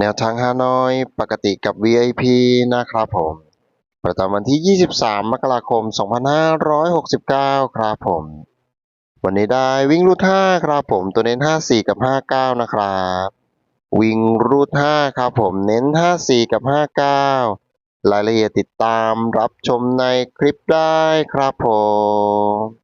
แนวทางฮานอยปกติกับ VIP นะครับผม ประจำวันที่ 23 มกราคม 2569 ครับผม วันนี้ได้วิ่งรูด5ครับผม ตัวเน้น 54 กับ 59 นะครับ วิ่งรูด5ครับผม เน้น 54 กับ 59 รายละเอียดติดตามรับชมในคลิปได้ครับผม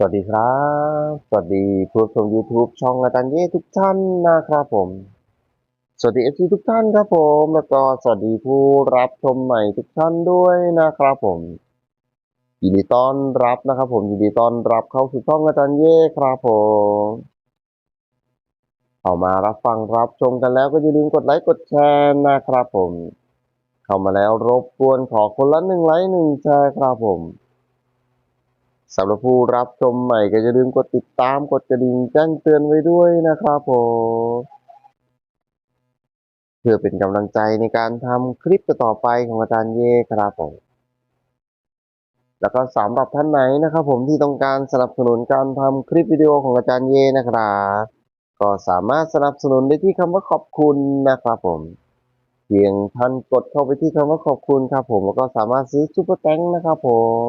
สวัสดีครับ สวัสดีผู้ชม YouTube ช่องอาจารย์เย่ทุกท่านนะครับผม สวัสดีเอฟซีทุกท่านครับผม แล้วก็สวัสดีผู้รับชมใหม่ทุกท่านด้วยนะครับผมยินดีต้อนรับนะครับผมยินดีต้อนรับเข้าสู่ช่องอาจารย์เย่ครับผมเข้ามารับฟังรับชมกันแล้วก็อย่าลืมกดไลค์กดแชร์นะครับผม เข้ามาแล้วรบกวนขอคนละหนึ่งไลค์หนึ่งแชร์ครับผม สำหรับผู้รับชมใหม่ก็อย่าลืมกดติดตามกดกระดิ่งแจ้งเตือนไว้ด้วยนะครับผมเพื่อเป็นกำลังใจในการทำคลิปต่อไปของอาจารย์เย่ครับผมแล้วก็สำหรับท่านไหนนะครับ ผมที่ต้องการสนับสนุนการทำคลิปวิดีโอของอาจารย์เย่นะครับก็สามารถสนับสนุนได้ที่คำว่าขอบคุณนะครับผมเพียงท่านกดเข้าไปที่คำว่าขอบคุณครับผมแล้วก็สามารถซื้อซุปเปอร์แตงนะครับผม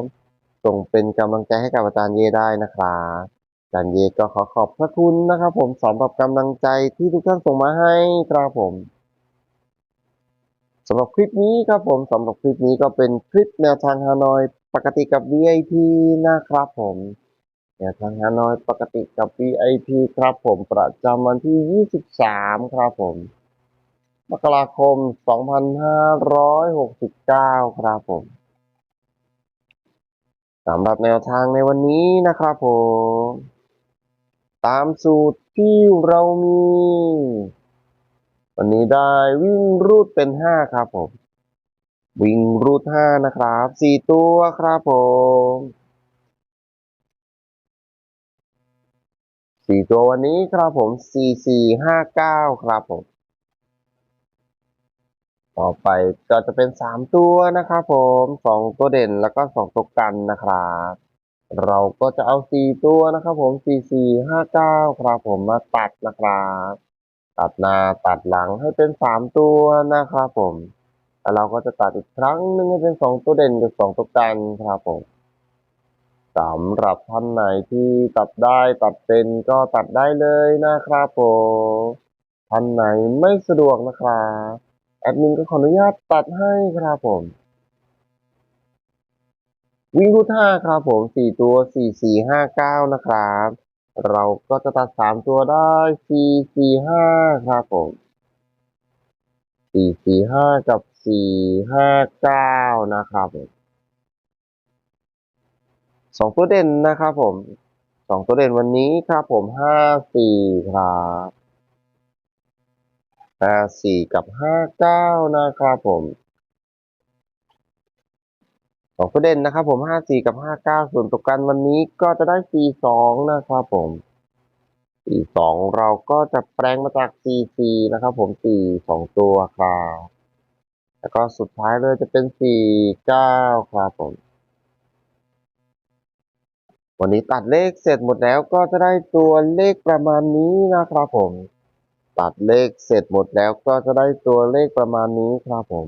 ส่งเป็นกำลังใจให้กับอาจารย์เยได้นะครับอาจารย์เยก็ขอขอบพระคุณนะครับผมสำหรับกำลังใจที่ทุกท่านส่งมาให้ครับผมสำหรับคลิปนี้ครับผมสำหรับคลิปนี้ก็เป็นคลิปแนวทางฮานอยปกติกับ VIP นะครับผมแนวทางฮานอยปกติกับ VIP ครับผมประจำวันที่ 23 ครับผมมกราคม 2569 ครับผม สำหรับแนวทางในวันนี้นะครับผม ตามสูตรที่เรามี วันนี้ได้วิ่งรูดเป็นห้าครับผม วิ่งรูดห้านะครับสี่ตัวครับผมสี่ตัววันนี้ครับผมสี่สี่ห้าเก้าครับผม ต่อไปก็จะเป็นสามตัวนะครับผมสองตัวเด่นแล้วก็สองตัวกันนะครับเราก็จะเอาสี่ตัวนะครับ ผมสี่สี่ห้าเก้าครับผมมาตัดนะครับตัดหน้าตัดหลังให้เป็นสามตัวนะครับผมแล้วเราก็จะตัดอีกครั้งหนึงให้เป็นสองตัวเด่นกับสองตัวกันครับผมสำหรับท่านไหนที่ตัดได้ตัดเป็นก็ตัดได้เลยนะครับผมท่านไหนไม่สะดวกนะครับ แอดมินก็ขออนุญาตตัดให้ครับผม วิ่งรูดห้าครับผมสี่ตัวสี่สี่ห้าเก้านะครับ เราก็จะตัดสามตัวได้สี่สี่ห้าครับผมสี่สี่ห้ากับสี่ห้าเก้านะครับผมสองตัวเด่นนะครับผมสองตัวเด่นวันนี้ครับผมห้าสี่ครับ ห้าสี่กับห้าเก้านะครับผมสองประเด็นนะครับผมห้าสี่กับห้าเก้าส่วนตัวกันวันนี้ก็จะได้สี่สองนะครับผมสี่สองเราก็จะแปลงมาจากสี่สี่นะครับ ผมสี่สองตัวครับแล้วก็สุดท้ายเลยจะเป็นสี่เก้าครับผมวันนี้ตัดเลขเสร็จหมดแล้วก็จะได้ตัวเลขประมาณนี้นะครับผม ตัดเลขเสร็จหมดแล้วก็จะได้ตัวเลขประมาณนี้ครับผม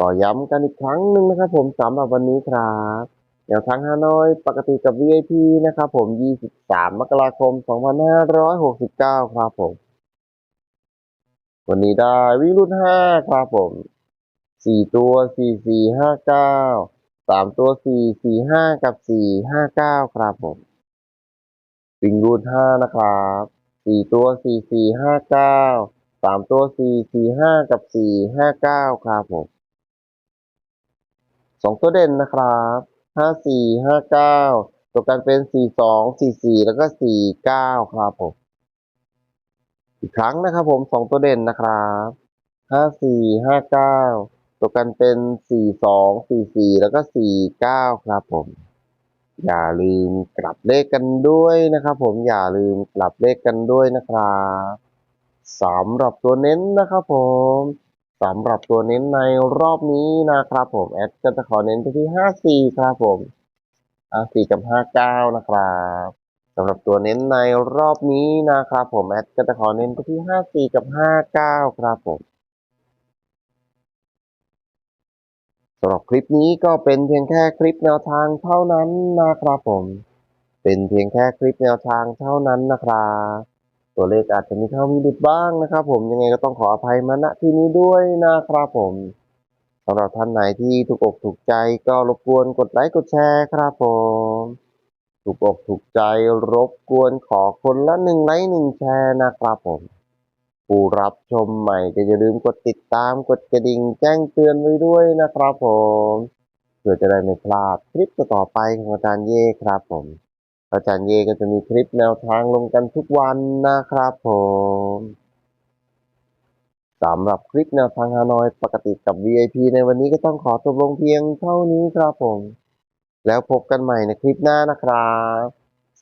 ต่อย้ำกันอีกครั้งหนึ่งนะครับผมสำหรับวันนี้ครับแนวทางฮานอยปกติกับ VIP นะครับผม 23 มกราคม 2569 ครับผม วันนี้ได้วิ่งรุ่นห้าครับผมสี่ตัวสี่สี่ห้าเก้าสามตัวสี่สี่ห้ากับสี่ห้าเก้าครับผมวิ่งรุ่นห้านะครับ สี่ตัวสี่สี่ห้าเก้าสามตัวสี่สี่ห้ากับสี่ห้าเก้าครับผมสองตัวเด่นนะครับห้าสี่ห้าเก้าตัวกันเป็นสี่สองสี่สี่แล้วก็สี่เก้าครับผมอีกครั้งนะครับผมสองตัวเด่นนะครับห้าสี่ห้าเก้าตัวกันเป็นสี่สองสี่สี่แล้วก็สี่เก้าครับผม อย่าลืมกลับเลขกันด้วยนะครับผมอย่าลืมกลับเลขกันด้วยนะครับสำหรับตัวเน้นนะครับผมสำหรับตัวเน้นในรอบนี้นะครับผมแอดก็จะขอเน้นไปที่ห้าสี่ครับผมห้าสี่กับห้าเก้านะครับสำหรับตัวเน้นในรอบนี้นะครับผมแอดก็จะขอเน้นไปที่ห้าสี่กับห้าเก้าครับผม สำหรับคลิปนี้ก็เป็นเพียงแค่คลิปแนวทางเท่านั้นนะครับผม เป็นเพียงแค่คลิปแนวทางเท่านั้นนะครับ ตัวเลขอาจจะมีเข้ามีดุดบ้างนะครับ ผมยังไงก็ต้องขออภัยมาณที่นี้ด้วยนะครับผมสำหรับท่านไหนที่ถูกอกถูกใจก็รบกวนกดไลค์กดแชร์ครับผม ถูกอกถูกใจรบกวนขอคนละหนึ่งไลค์หนึ่งแชร์นะครับผม ผู้รับชมใหม่ก็อย่าลืมกดติดตามกดกระดิ่งแจ้งเตือนไว้ด้วยนะครับผมเพื่อจะได้ไม่พลาดคลิปต่อไปของอาจารย์เย่ครับผม อาจารย์เย่ก็จะมีคลิปแนวทางลงกันทุกวันนะครับผมสำหรับคลิปแนวทางฮานอยปกติกับ VIP ในวันนี้ก็ต้องขอจบลงเพียงเท่านี้ครับผม แล้วพบกันใหม่ในคลิปหน้านะครับ